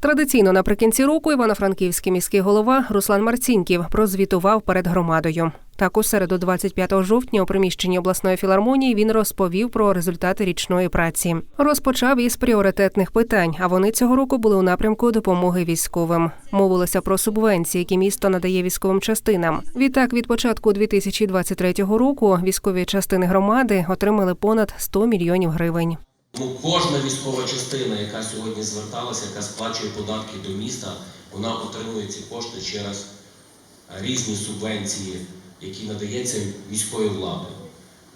Традиційно наприкінці року івано-франківський міський голова Руслан Марцінків прозвітував перед громадою. Так, у середу, 25 жовтня, у приміщенні обласної філармонії він розповів про результати річної праці. Розпочав із пріоритетних питань, а вони цього року були у напрямку допомоги військовим. Мовилося про субвенції, які місто надає військовим частинам. Відтак, від початку 2023 року військові частини громади отримали понад 100 мільйонів гривень. Тому кожна військова частина, яка сьогодні зверталася, яка сплачує податки до міста, вона отримує ці кошти через різні субвенції, які надається міською владою.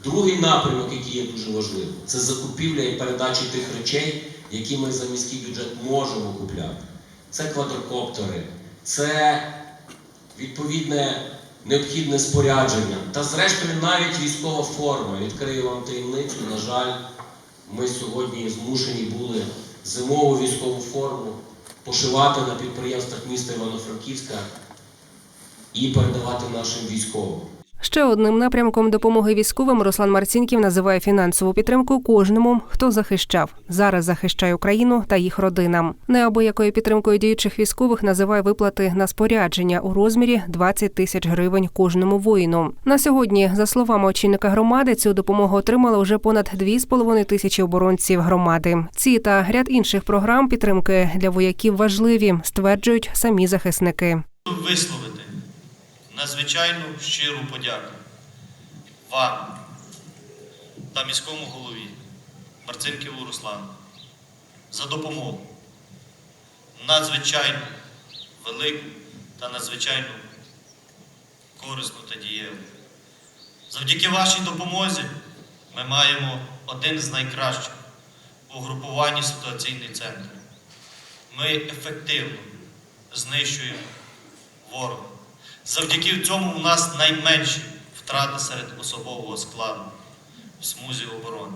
Другий напрямок, який є дуже важливим, це закупівля і передача тих речей, які ми за міський бюджет можемо купляти. Це квадрокоптери, це відповідне необхідне спорядження та, зрештою, навіть військова форма. Відкрию вам таємницю. На жаль, ми сьогодні змушені були зимову військову форму пошивати на підприємствах міста Івано-Франківська і передавати нашим військовим. Ще одним напрямком допомоги військовим Руслан Марцінків називає фінансову підтримку кожному, хто захищав зараз захищає Україну та їх родинам. Неабиякою підтримкою діючих військових називає виплати на спорядження у розмірі 20 тисяч гривень кожному воїну. На сьогодні, за словами очільника громади, цю допомогу отримали вже понад 2,5 тисячі оборонців громади. Ці та ряд інших програм підтримки для вояків важливі, стверджують самі захисники. висловити надзвичайну щиру подяку вам та міському голові Марцинківу Руслану за допомогу надзвичайно велику та надзвичайно корисну та дієву. Завдяки вашій допомозі ми маємо один з найкращих у групуванні ситуаційний центр. Ми ефективно знищуємо ворога. Завдяки цьому у нас найменші втрати серед особового складу в смузі оборони.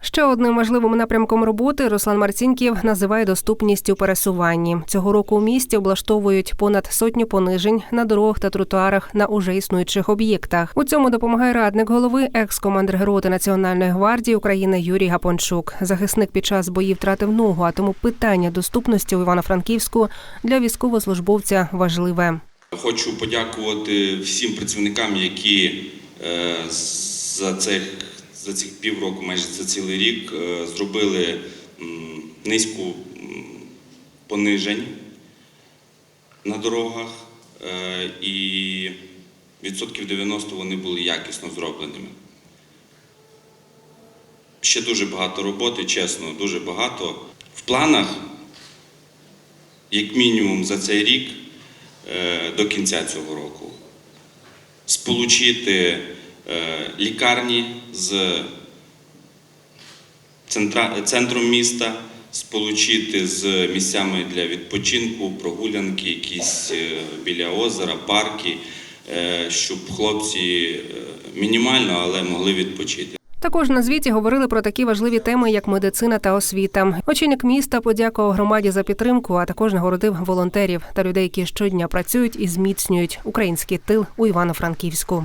Ще одним важливим напрямком роботи Руслан Марцінків називає доступність у пересуванні. Цього року у місті облаштовують понад сотню понижень на дорогах та тротуарах на уже існуючих об'єктах. У цьому допомагає радник голови, екс-командир роти Національної гвардії України Юрій Гапончук. Захисник під час боїв втратив ногу, а тому питання доступності у Івано-Франківську для військовослужбовця важливе. Хочу подякувати всім працівникам, які е, за цих, за цих півроку, майже за цілий рік, е, зробили низку понижень на дорогах, е, і відсотків 90 вони були якісно зробленими. Ще дуже багато роботи, чесно, дуже багато. В планах, як мінімум, за цей рік до кінця цього року. Сполучити е, лікарні з центром міста, сполучити з місцями для відпочинку, прогулянки, якісь е, біля озера, парки, е, щоб хлопці е, мінімально, але могли відпочити. Також на звіті говорили про такі важливі теми, як медицина та освіта. Очільник міста подякував громаді за підтримку, а також нагородив волонтерів та людей, які щодня працюють і зміцнюють український тил у Івано-Франківську.